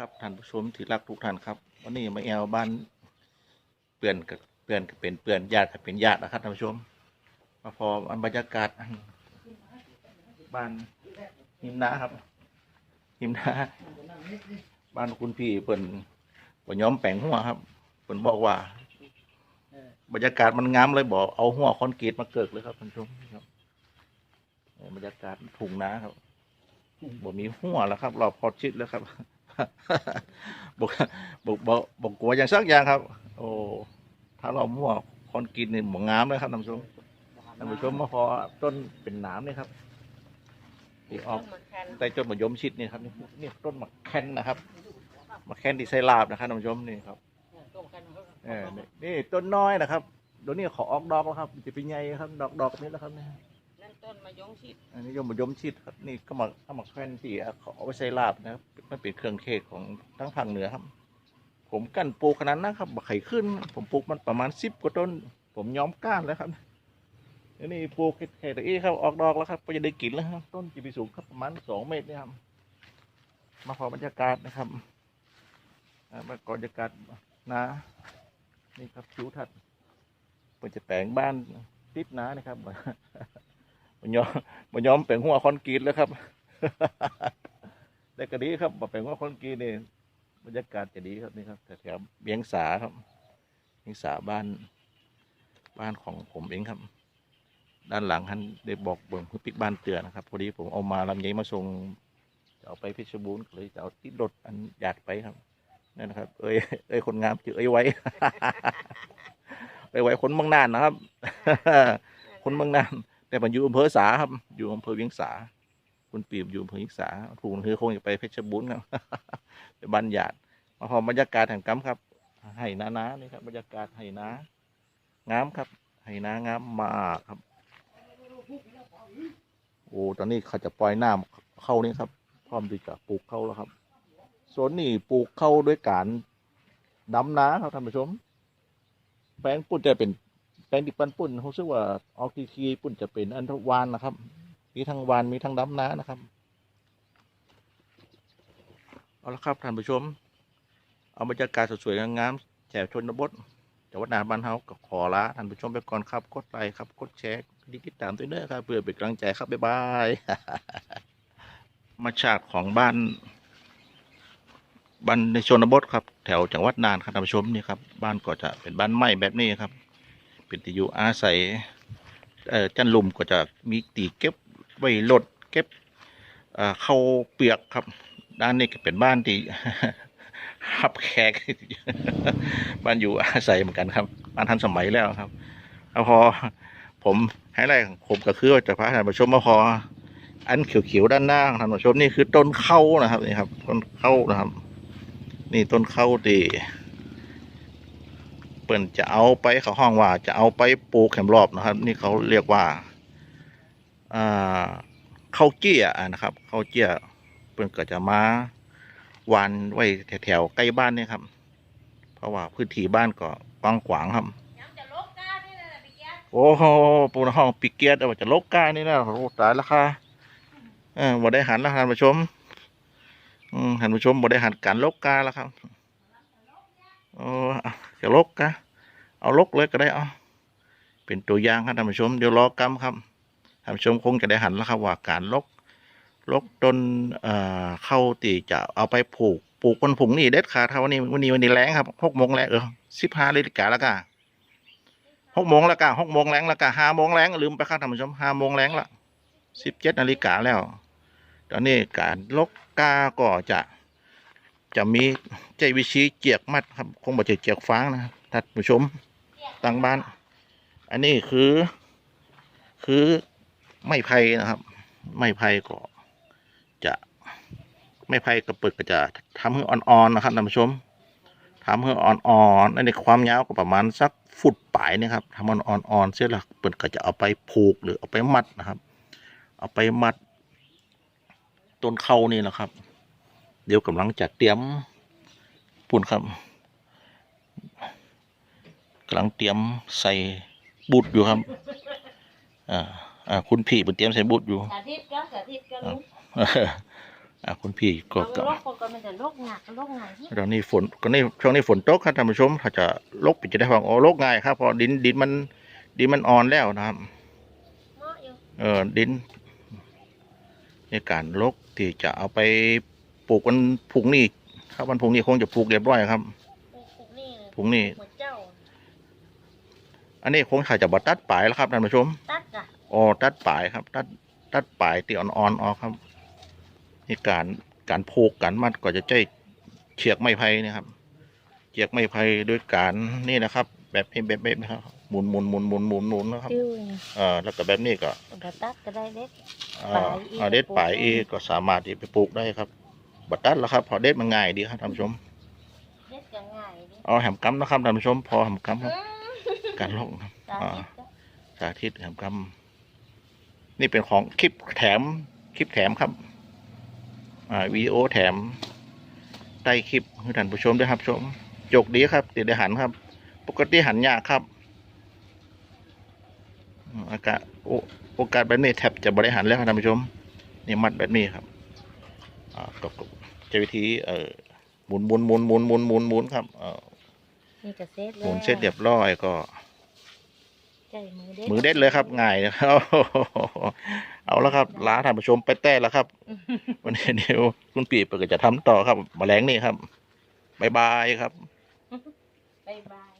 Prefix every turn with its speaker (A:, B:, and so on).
A: ครับท่านผู้ชมที่รักทุกท่านครับวันนี้มาแอวบ้านเปื่อนกับเปื่อนกับเป็นเปื่อนญาติกับเป็นญาตินะครับท่านผู้ชม มาพออันบรรยากาศอันบ้านหิมนะครับหิมนาบ้านคุณพี่เปิ่นปิ่นย้อมแปลงหัวครับเปิ่นบอกว่า บรรยากาศมันงามเลยบอกเอาหัวคอนกรีตมาเกิกเลยครับท่านผู้ชมครับบรรยากาศทุ่งนาครับบ่มีหัวแล้วครับราพอชิดแล้วครับ บอกบอกบอกบอกกลัวอย่างสักอย่างครับ โอ้ถ้าเราหัวคอนกรีตนี่หมองงามเลยครับท่านผู้ชมท่านผู้ชมมาพอต้นเป็นหนามนี่ครับที่ออกแต่ต้นมะยมชิดนี่ครับนี่นี่ต้นมะแคนนะครับมะแคนที่ใส่ลาบนะครับท่านผู้ชมนี่ครับเออนี่นี่ต้นน้อยนะครับเดี๋ยวนี้ขอออกดอกแล้วครับจะเป็นไงครับ ดอกดอกนี้แล้วครับเนี่ย
B: นั่นต้นมะยงชิด
A: อันนี้ยมยมชิดครับนี่ก็มาก็มาแควนที่เขาเอาไว้ใช้ลาบนะครับมันเป็นเครื่องเทศของทั้งภาคเหนือครับ ผมกั้นปลูกขนาดนั้นครับบักไข่ขึ้น ผมปลูกมันประมาณสิบกว่าต้น ผมย้อมก้านแล้วครับนนี้ปลูกแค่ตอี้ครับออกดอกแล้วครับก็จะได้กินแล้วครับต้นจะไปสูงครับประมาณสองเมตรนี่ครับมาพอบรรยากาศนะครับมาก่อนบรรยากาศนานี่ครับทิวทัศน์เป็นจะแปลงบ้านติดนานะครับ มันยอมมันยอมเป็นหัวคอนกรีตแล้วครับแต่ก็ดีครับมาเป็นหัวคอนกรีตนี่บรรยากาศจะดีครับนี่ครับแถวเบียงสาครับเบียงสาบ้าน บ้านของผมเองครับ ด้านหลังท่านได้บอกเบิ่งคือปิกบ้านเตือนนะครับพอดีผมเอามาลำไยมาส่งจะเอาไปเพชรบูรณ์เลยจะเอาติดรถอันอยากไปครับนั่นนะครับ เอ้ยเอ้ยคนงามจือเอ้ยไว้เอ้ยไว้คนเมืองนานนะครับ คนเมืองนาน แต่ผมอยู่อำเภอสาครับ อยู่อำเภอเวียงสา คุณปีบอยู่อำเภอเวียงสาถูกคือคงจะไปเพชรบูรณ์ครับไปบ้านญาติมาพอบรรยากาศแห่งกัมครับไห่นานานี่ครับบรรยากาศไห่นางามครับไห่นางามมากครับ โอ้ตอนนี้เขาจะปล่อยน้ำเข้านี่ครับ พร้อมที่จะปลูกเข้าแล้วครับส่วนนี้ปลูกเข้าด้วยการดำนาครับท่านผู้ชม แปลงปุ่นจะเป็น แปลงดิบปันปุ่นเขาชื่อว่าออกทีทีปุ่นจะเป็นอันทวานนะครับ มีทั้งวานมีทั้งดำน้านะครับ เอาละครับท่านผู้ชม เอาบรรยากาศสวยๆงามๆแถวชนบทจังหวัดนาบ้านเฮาก็ขอลาท่านผู้ชมไปก่อนครับกดไลค์ครับกดแชร์กดติดตามด้วยเด้อครับเพื่อเป็นกำลังใจครับบ๊ายบายมาฉากของบ้านบ้านในชนบทครับ แถวจังหวัดน่านครับท่านผู้ชมนี่ครับ บ้านก็จะเป็นบ้านไม้แบบนี้ครับ เป็นที่อยู่อาศัยจันลุมก็จะมีตีเก็บไว้รถเก็บเข้าเปียกครับ ด้านนี้ก็เป็นบ้านที่ฮับแขกบ้านอยู่อาศัยเหมือนกันครับบ้านทันสมัยแล้วครับแล้วพอผมให้ไลท์ของผมก็คือจะพาท่านผู้ชมมาพออันเขียวๆด้านหน้าของท่านผู้ชมนี่คือต้นเข้านะครับนี่ครับต้นเข้านะครับ นี่ต้นเข้าตี ปิ่นจะเอาไปเขาห้องว่า จะเอาไปปลูกแคมรอบนะครับ นี่เขาเรียกว่าอ่าข้าวเจี้ยอะนะครับข้าวเจี้ยเปิ่นก็จะมาหวานไว้แถวๆใกล้บ้านเนี่ยครับ เพราะว่าพื้นที่บ้านก็กว้างขวางครับ
B: ยังจะลกกานี่แหละพี่แจ๊ค
A: โอ้โหปูนห้องปิกเกียร์เอาจะลกกานี่นะโอ้โหตายแล้วค่ะเออบ่ได้หันแล้วท่านผู้ชม อืมท่านผู้ชมบ่ได้หันการลกกาแล้วครับ โอ้เอาจะลกกะเอาลกเลยก็ได้เอาเป็นตัวอย่างครับท่านผู้ชมเดี๋ยวรอกรรมครับท่านผู้ชมคงจะได้หันแล้วครับว่าการลกลกต้นเอ่อเข้าตีจะเอาไปปลูกปลูกวันผุงนี่เด็ดขาดครับวันนี้วันนี้วันนี้แรงครับหกโมงแรงเออสิบห้านาฬิกาแล้วกันหกโมงแล้วกะหกโมงแรงแล้วกะห้าโมงแรงลืมไปครับท่านผู้ชมห้าโมงแรงละสิบเจ็ดนาฬิกาแล้ว ตอนนี้การลกกาก็จะ จะมีใจวิชีเจียกมัดครับ คงบ่ใช่เจียกฟางนะครับท่านผู้ชมตั้งบ้าน อันนี้คือ คือไม้ไผ่นะครับ ไม้ไผ่ก็จะไม้ไผ่กระปึกก็จะทำให้อ่อนๆนะครับท่านผู้ชมทำให้อ่อนๆอันความยาวก็ประมาณสักฟุตปลายนะครับทำมันอ่อนๆเสร็จแล้วเปิดก็จะเอาไปผูกหรือเอาไปมัดนะครับ เอาไปมัดต้นเขานี่นะครับ เดี๋ยวกำลังจะเตรียมปุ่นครับกำลังเตรียมใส่บุตรอยู่ครับ อ่าอ่าคุณพี่เปิดเตรียมใส่บุตรอยู่
B: สาธิตก็สาธิตก็รู้
A: อ่าคุณพี่ก็
B: เอา
A: ก็
B: โรคคนก็มันจะโรคหนักโรคหนักที่
A: ตอนนี้ฝนก็นี่ช่วงนี้ฝนตกครับท่านผู้ชมถ้าจะลกปิดจะได้ฟังอ๋อลกง่ายครับเพราะดินดินมันดินมันอ่อนแล้วนะครับ
B: เหมาะอยู่
A: เออดินในการลกที่จะเอาไป ปลูกวันพรุ่งนี้ครับวันพรุ่งนี้คงจะปลูกเรียบร้อยครับ
B: ปลูกปลูกนี่เลย
A: พรุ่งนี้
B: หัวเจ้า
A: อันนี้คงถ่ายจะบดตัดปลายแล้วครับท่านผู้ชม
B: ตัดกะ
A: อ๋อตัดปลายครับ ตัดตัดปลายตีอ่อนๆออกครับนี่การการผูกการมัดก็จะใช้เชือกไม้ไผ่นะครับเชือกไม้ไผ่โดยการนี่นะครับ แบบนี้แบบแบบนะครับหมุนหมุนหมุนหมุนหมุนหมุนนะครับ
B: ติ้ว
A: เอ่าแล้วก็แบบนี้ก็
B: แบบตัดก็ได้เล็ก
A: เอ่
B: ปลา
A: อย
B: อีก
A: เอาเด็ดปลายอีกก็สามารถที่ไปปลูกได้ครับ บัดตัดแล้วครับพอเด็ดมันง่ายดีครับท่านผู้ชม
B: เล็กจะง่ายดิ
A: เอาแหมกำนะครับท่านผู้ชม พอแหมกำครับ
B: อืม
A: การลงครับ
B: สาธิตก็
A: สาธิตแหมกำนี่เป็นของคลิปแถมคลิปแถมครับ อ่าวีดีโอแถมใต้คลิปให้ท่านผู้ชมด้วยครับชมจกดีครับติดได้หันครับ ปกติหันยากครับอืมอากาศโอโอกาสแบบนี้แทบจะบริหารแล้วครับท่านผู้ชมนี่มัดแบบนี้ครับอ่าก็ก็ จะวิธีเอ่อหมุนหมุนหมุนหมุนหมุนหมุนหมุนครับเอ่อ
B: นี่ก็เสร็จ
A: ห
B: แล้ว
A: มุนเสร็จเรียบร้อยก็
B: ใจมือเด็ด
A: มือเด็ดเลยครับง่ายนะครับเอาแล้วครับล้าท่านผู้ชมไปแต้แล้วครับ วันนี้เดี๋ยวคุณปีเปิดก็จะทำต่อครับแมลงนี่ครับบายบายครับ
B: บ๊ายบาย